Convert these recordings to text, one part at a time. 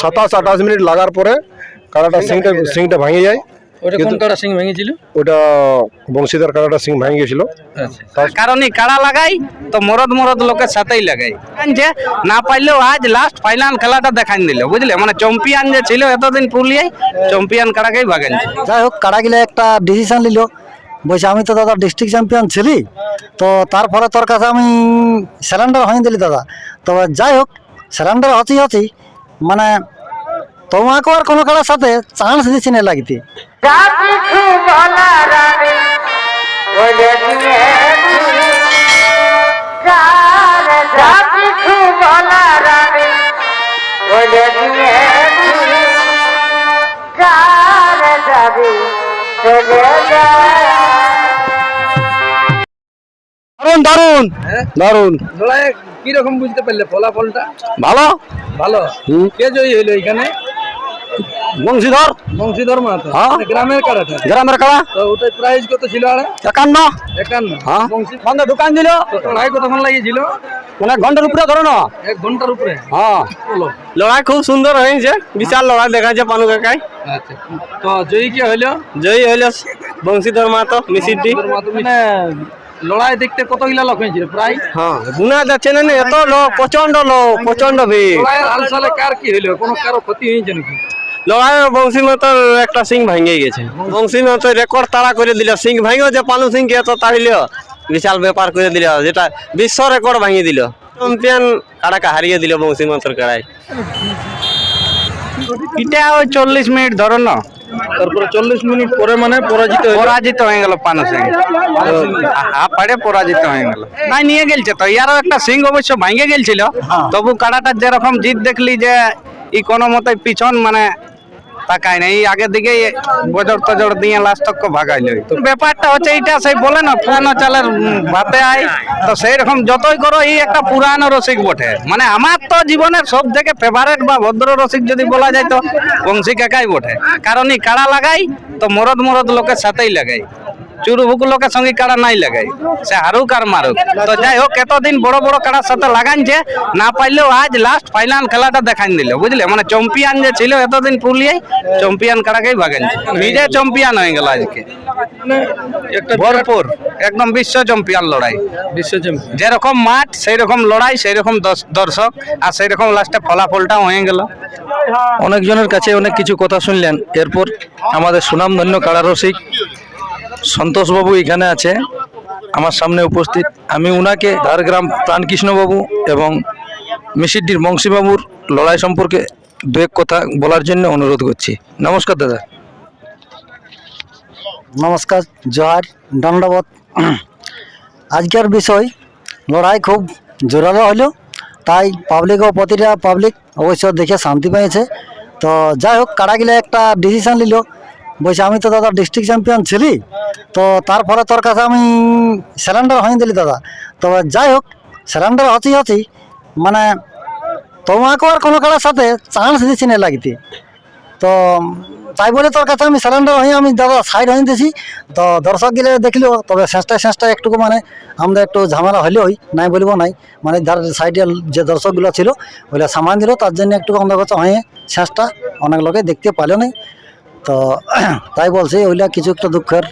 সাতাশ আঠাশ মিনিট লাগার পরে কাড়াটা সিংটা সিংটা ভেঙে যায়। ওটা কোন কাটা সিং ভেঙেছিল? ওটা বংশীদার কাড়াটা সিং ভেঙে গেছিল কারণ এই কাড়া লাগাই তো মরদ মরদ লোকের সাথেই লাগাই। যে না পাইলেও আজ লাস্ট ফাইনাল খেলাটা দেখান দিল বুঝলে? মানে চ্যাম্পিয়ন যে ছিল এতদিন পুরুলিয়ায় চ্যাম্পিয়ন কাড়াকেই ভাগান যাই হোক কাড়াগিলা একটা ডিসিশন নিল। বলছে আমি তো দাদা ডিস্ট্রিক্ট চ্যাম্পিয়ন ছিলি তো তারপরে তোর কাছে আমি সিলিন্ডার হয়ে দিলি দাদা। তবে যাই হোক সিলিন্ডার হচ্ছি হচ্ছি মানে তোমাকে আর কোনো কারোর সাথে চান্স দিচ্ছি না লাগিতে। দারুণ দারুণ দারুণ লড়াই কি রকম বুঝতে পারলে ফলাফলটা? ভালো। ভালো? কে জয়ী হইল এখানে? বংশীধর। বংশীধর মাহাতো। হ্যাঁ। মানে গ্রামের কাড়াটা গ্রামের কাড়া তো ওটার প্রাইস কত ছিল আরে? একান্ন। একান্ন। হ্যাঁ। বংশী বন্ধ দোকান দিল। লড়াই কতক্ষণ লাগিয়েছিল? অনেক ঘণ্টার উপরে ধরো না। এক ঘণ্টার উপরে? হ্যাঁ। লড়াই খুব সুন্দর হয়েছে। বিশাল লড়াই দেখাচ্ছে পানু কাকাই আচ্ছা। তো জয়ী কে হইল? জয়ী হইল বংশীধর মাতো মিসিডি বংশীধর মানে লড়াই দেখতে কত গিলা লোক হয়েছিল? প্রায়? হ্যাঁ গুনা যাচ্ছে না এত লোক প্রচণ্ড লোক প্রচণ্ড ভিড়। হালসালে কার কি হইল? কোনো কারও ক্ষতি হয়েছে নাকি? লড়াই বংশী মাতার একটা সিং ভেঙে গেছে। বংশী রেকর্ড তাড়া করে দিল। সিং ভেঙে যে পানু সিং কে এত তাড়িল বিশাল ব্যাপার করে দিল যেটা বিশ্ব রেকর্ড ভেঙে দিল। চ্যাম্পিয়ন কাড়াকে হারিয়ে দিল বংশী মাতর কাড়াই এটা ওই চল্লিশ মিনিট ধরো না। তারপরে চল্লিশ মিনিট পরে মানে পরাজিত পরাজিত হয়ে গেল পানু সিং। হাফ পাড়ে পরাজিত হয়ে গেল। নাই নিয়ে গেলছে তো। ইয়ারও একটা সিং অবশ্য ভাঙে গেলছিল। তবু কাড়াটার যেরকম জিত দেখলি যে ই কোনো মতে পিছন মানে তাকায় না এই আগের দিকে বজর তজর দিয়ে লাস্ট তক ভাগাইল ব্যাপারটা হচ্ছে এইটা সেই বলে না, পুরানো চালের ভাতে আয়। তো সেই রকম যতই করো, এই একটা পুরানো রসিক বটে। মানে আমার তো জীবনের সব থেকে ফেভারেট বা ভদ্র রসিক যদি বলা যায় তো বংশী কাকাই বটে। কারণ এই কাড়া লাগাই, তো মরদ মরদ লোকের সাথেই লাগাই। চুরু ভুকু লোকের সঙ্গে কাড়া নাই লাগাই। সে হারুক আর মারুক। তো যাই হোক এতদিন বড় বড় কাড়ার সাথে লাগানছে না পাইলেও আজ লাস্ট ফাইনাল খেলাটা দেখান দিল বুঝলে? মানে চম্পিয়ান যে ছিল এতদিন পুরুলিয়ায় চ্যাম্পিয়ন কাড়াকেই ভাগানছে নিজে চম্পিয়ান হয়ে গেল আজকে। ভরপুর একদম বিশ্ব চ্যাম্পিয়ন লড়াই। বিশ্ব চ্যাম্পিয়ন যেরকম মাঠ সেই রকম লড়াই সেই রকম দর্শক আর সেই রকম লাস্টে ফলাফলটাও হয়ে গেল। অনেকজনের কাছে অনেক কিছু কথা শুনলেন। এরপর আমাদের সুনামধন্য কারারসিক সন্তোষবাবু এখানে আছে। আমার সামনে উপস্থিত আমি উনাকে ঝাড়গ্রাম প্রাণকৃষ্ণবাবু এবং মিসিডির বংশীবাবুর লড়াই সম্পর্কে দু এক কথা বলার জন্য অনুরোধ করছি। নমস্কার, দাদা। নমস্কার, জোহার দণ্ডবত আজকের বিষয়, লড়াই খুব জোরালো হলো, তাই পাবলিক ও প্রতিটা পাবলিক অবশ্য দেখে শান্তি পেয়েছে। তো যাই হোক কাড়াগিলা একটা ডিসিশন নিল। বলছে, আমি তো দাদা ডিস্ট্রিক্ট চ্যাম্পিয়ন ছিলি, তো তারপরে তোর কাছে আমি সিলিন্ডার হয়ে দিলি দাদা। তবে যাই হোক সিলিন্ডার হচ্ছি হচ্ছি মানে তোমাকে আর কোনো কারোর সাথে চান্স দিচ্ছি না লাগিতে। তো তাই বলে তোর কাছে আমি সিলিন্ডার হয়ে আমি দাদা সাইড হয়ে দিয়েছি। তো দর্শক গেলে দেখল, তবে শেষটায় শেষটায় একটু মানে আমাদের একটু ঝামেলা হলেওই নাই বলব নাই মানে ধার সাইডে যে দর্শকগুলো ছিল ওইগুলো সামান দিল, তার জন্য একটু আমাদের কাছে হয়ে শেষটা অনেক লোকে দেখতে পারল নাই। তো তাই বলছি ওইটা কিছু একটা দুঃখের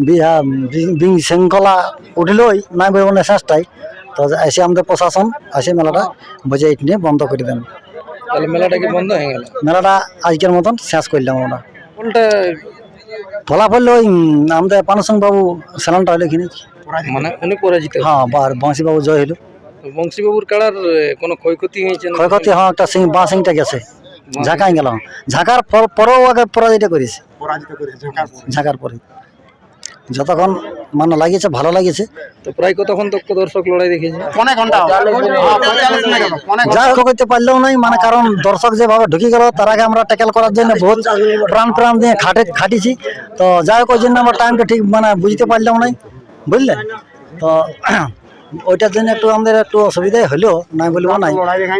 বিহা বি- বিশৃঙ্খলা উঠলোই নাই বলব না শেষটাই তো এসে আমাদের প্রশাসন এসে মেলাটা বুঝে এটা নিয়ে বন্ধ করে দেন। তাহলে মেলাটা কি বন্ধ হয়ে গেল? মেলাটা আজকের মতন শেষ করলাম আমরা। কোনটা? ফলাফল ওই আমাদের পানসং বাবু স্যালানটা হলো কিনে মানে উনি পরাজিত। হ্যাঁ বংশী বাবু জয় হলো বংশীবাবুর কাড়ার কোনো ক্ষয়ক্ষতি হয়েছে? ক্ষয়ক্ষতি হ্যাঁ একটা সিং বা সিংটা গেছে। ঝাঁকাই গেলাম ঝাঁকার পর- পরেও আগে পরাজিত করেছে। ঝাঁকার পরে। যতক্ষণ মানে লাগিয়েছে ভালো লাগিয়েছে। তো প্রায় কতক্ষণ তো দর্শক লড়াই দেখেছে? যা হোক করতে পারলেও নাই। মানে কারণ দর্শক যেভাবে ঢুকে গেল তার আগে আমরা ট্যাকেল করার জন্য বহুত প্রাণ প্রাণ দিয়ে খাটে খাটিছি। তো যাই হোক ওই জন্য আমরা টাইমটা ঠিক মানে বুঝতে পারলেও নাই। বুঝলে? তো ওইটার জন্য একটু আমাদের একটু অসুবিধাই হলো নাই বলব নাই।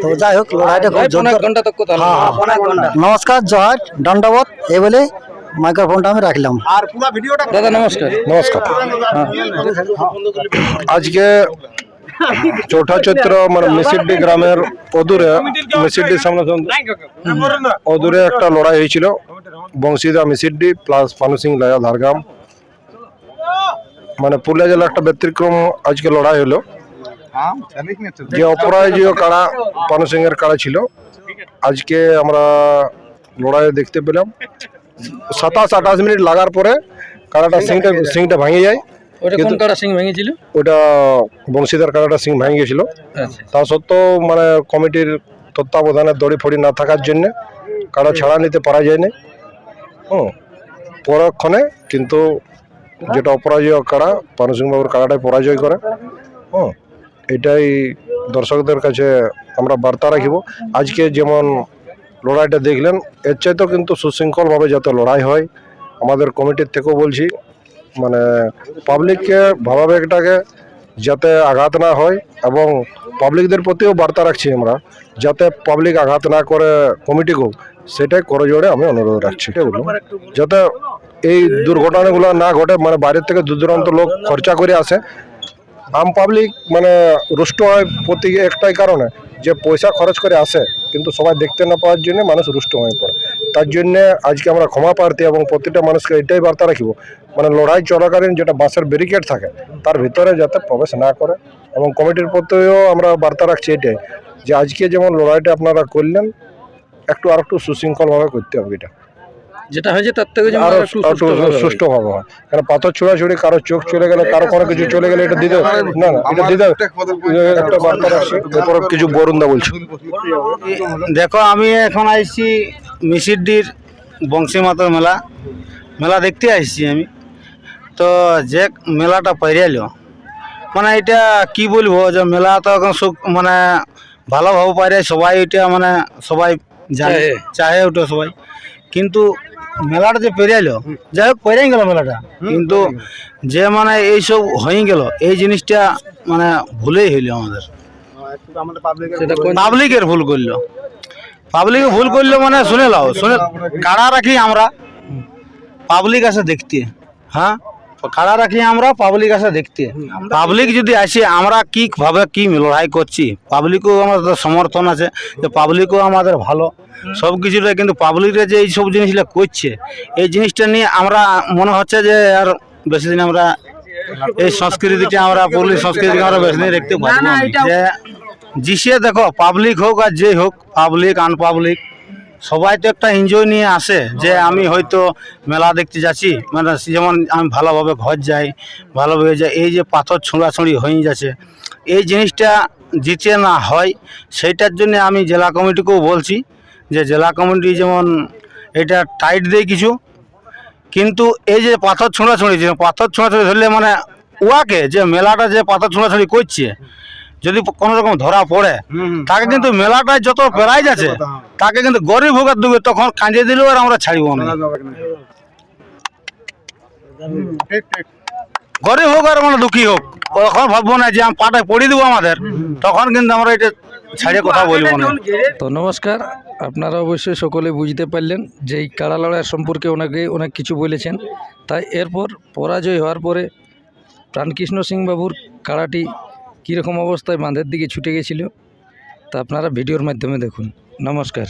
তো যাই হোক লড়াইটা খুব অনেক ঘণ্টা তক কথা হ্যাঁ হ্যাঁ। নমস্কার জহার দণ্ডবত এই বলে মাইক্রোফোনটা আমি রাখলাম। আর পুরো ভিডিওটা দাদা নমস্কার। নমস্কার। আজকে চৌঠা চৈত্র মানে মিসিডি গ্রামের অদূরে মিসিডি সামনে অদূরে একটা লড়াই হয়েছিল। বংশীদা মিসিডি প্লাস পানু সিং লায়া ঝাড়গ্রাম মানে পুরুলিয়া জেলার একটা ব্যতিক্রম আজকে লড়াই হলো। যে অপরাজীয় কাড়া পানু সিং এর কাড়া ছিল আজকে আমরা লড়াই দেখতে পেলাম। সাতাশ আঠাশ মিনিট লাগার পরে কাড়াটা সিংটা সিংটা ভাঙে যায়। ওটা কোন কিন্তু- কাড়া সিং ভেঙেছিল? ওটা বংশীদার কাড়াটা সিং ভেঙে গেছিল আচ্ছা। তা সত্ত্বেও মানে কমিটির তত্ত্বাবধানে দড়ি ফড়ি না থাকার জন্য কাড়া ছাড়া নিতে পারা যায়নি। হুম পরক্ষণে কিন্তু যেটা অপরাজয় কাড়া পানসিং বাবুর কাড়াটাই পরাজয় করে। হুম এটাই দর্শকদের কাছে আমরা বার্তা রাখিব। আজকে যেমন লড়াইটা দেখলেন এর চাইতেও কিন্তু সুশৃঙ্খলভাবে যাতে লড়াই হয় আমাদের কমিটির থেকেও বলছি মানে পাবলিককে ভাবাবেগটাকে যাতে আঘাত না হয় এবং পাবলিকদের প্রতিও বার্তা রাখছি আমরা যাতে পাবলিক আঘাত না করে কমিটিকেও সেটাই করে জোরে আমি অনুরোধ রাখছি। যাতে এই দুর্ঘটনাগুলো না ঘটে মানে বাইরের থেকে দূর দূরান্ত লোক খরচা করে আসে। আম পাবলিক মানে রুষ্ট হয় প্রতি একটাই কারণে, যে পয়সা খরচ করে আসে, কিন্তু সবাই দেখতে না পাওয়ার জন্য মানুষ রুষ্ট হয়ে পড়ে। তার জন্য আজকে আমরা ক্ষমা প্রার্থী এবং প্রতিটা মানুষকে এটাই বার্তা রাখিব মানে লড়াই চলাকালীন যেটা বাসের ব্যারিকেড থাকে, তার ভিতরে যাতে প্রবেশ না করে এবং কমিটির প্রতিও আমরা বার্তা রাখছি এটাই, যে আজকে যেমন লড়াইটা আপনারা করলেন, একটু আর একটু সুশৃঙ্খলভাবে করতে হবে এটা। যেটা হয়েছে তার থেকে যেন আরও একটু একটু সুষ্ঠুভাবে হয়। কারণ পাথর ছোড়াছুড়ি কারও চোখ চলে গেলে কারও কোনো কিছু চলে গেলে এটা দিতে না না এটা দিতে একটা বার্তা রাখছি এরপর কিছু বরুণদা বলছি। দেখো আমি এখন আইছি মিসিডির বংশী মাতার মেলা। মেলা দেখতে আসছি আমি। তো যে মেলাটা পাইরাইলো মানে এটা কি বলব যে মেলা তো এখন সুখ মানে ভালোভাবে পাইরে সবাই এটা মানে সবাই জানে চাহে। চাহে ওটা সবাই। কিন্তু মেলাটা যে পেরিয়াইলো যাই হোক পেরিয়ে গেল মেলাটা। কিন্তু যে মানে এইসব হয়ে গেল এই জিনিসটা মানে ভুলেই হইল আমাদের। পাবলিকের ভুল করল। পাবলিকে ভুল করল মানে শুনে লাও শুনে কারা রাখি আমরা? পাবলিক আছে দেখতে। হ্যাঁ? কাড়া রাখি আমরা পাবলিক আসে দেখতে পাবলিক যদি আসে আমরা কি ভাবে কি লড়াই করছি পাবলিকও আমাদের সমর্থন আছে যে পাবলিকও আমাদের ভালো সব কিছুটা কিন্তু পাবলিকরা যে এই সব জিনিসগুলো করছে এই জিনিসটা নিয়ে আমরা মনে হচ্ছে যে আর বেশি দিন আমরা এই সংস্কৃতিটা আমরা পল্লী সংস্কৃতিকে আমরা বেশি দিন দেখতে পারব না। যে জিসে দেখো পাবলিক হোক আর যে হোক পাবলিক আনপাবলিক সবাই তো একটা এনজয় নিয়ে আসে যে আমি হয়তো মেলা দেখতে যাচ্ছি। মানে যেমন আমি ভালোভাবে ঘর যাই, ভালোভাবে যাই, এই যে পাথর ছোঁড়াছুঁড়ি হয়ে যাচ্ছে। এই জিনিসটা জিতে না হয়, সেইটার জন্য আমি জেলা কমিটিকেও বলছি যে জেলা কমিটি যেমন এটা টাইট দেয় কিছু, কিন্তু এই যে পাথর ছোঁড়াছুঁড়ি পাথর ছোঁড়াছুঁড়ি ধরলে মানে উয়াকে যে মেলাটা যে পাথর ছোঁড়াছুঁড়ি করছে যদি কোনো রকম ধরা পড়ে তাকে কিন্তু মেলাটায় যত প্রাইজ আছে তাকে কিন্তু গরিব হোক আর দুবে তখন কাঁদিয়ে দিলেও আর আমরা ছাড়িব না। গরিব হোক আর মানে দুঃখী হোক তখন ভাববো না যে আমি পাটায় পড়িয়ে দেবো আমাদের তখন কিন্তু আমরা এটা ছাড়িয়ে কথা বলব না। তো নমস্কার আপনারা অবশ্যই সকলে বুঝতে পারলেন যে এই কাড়া লড়াই সম্পর্কে ওনাকে অনেক কিছু বলেছেন। তাই এরপর পরাজয় হওয়ার পরে প্রাণকৃষ্ণ সিং বাবুর কাড়াটি কীরকম অবস্থায় বাঁধের দিকে ছুটে গেছিল তা আপনারা ভিডিওর মাধ্যমে দেখুন। নমস্কার।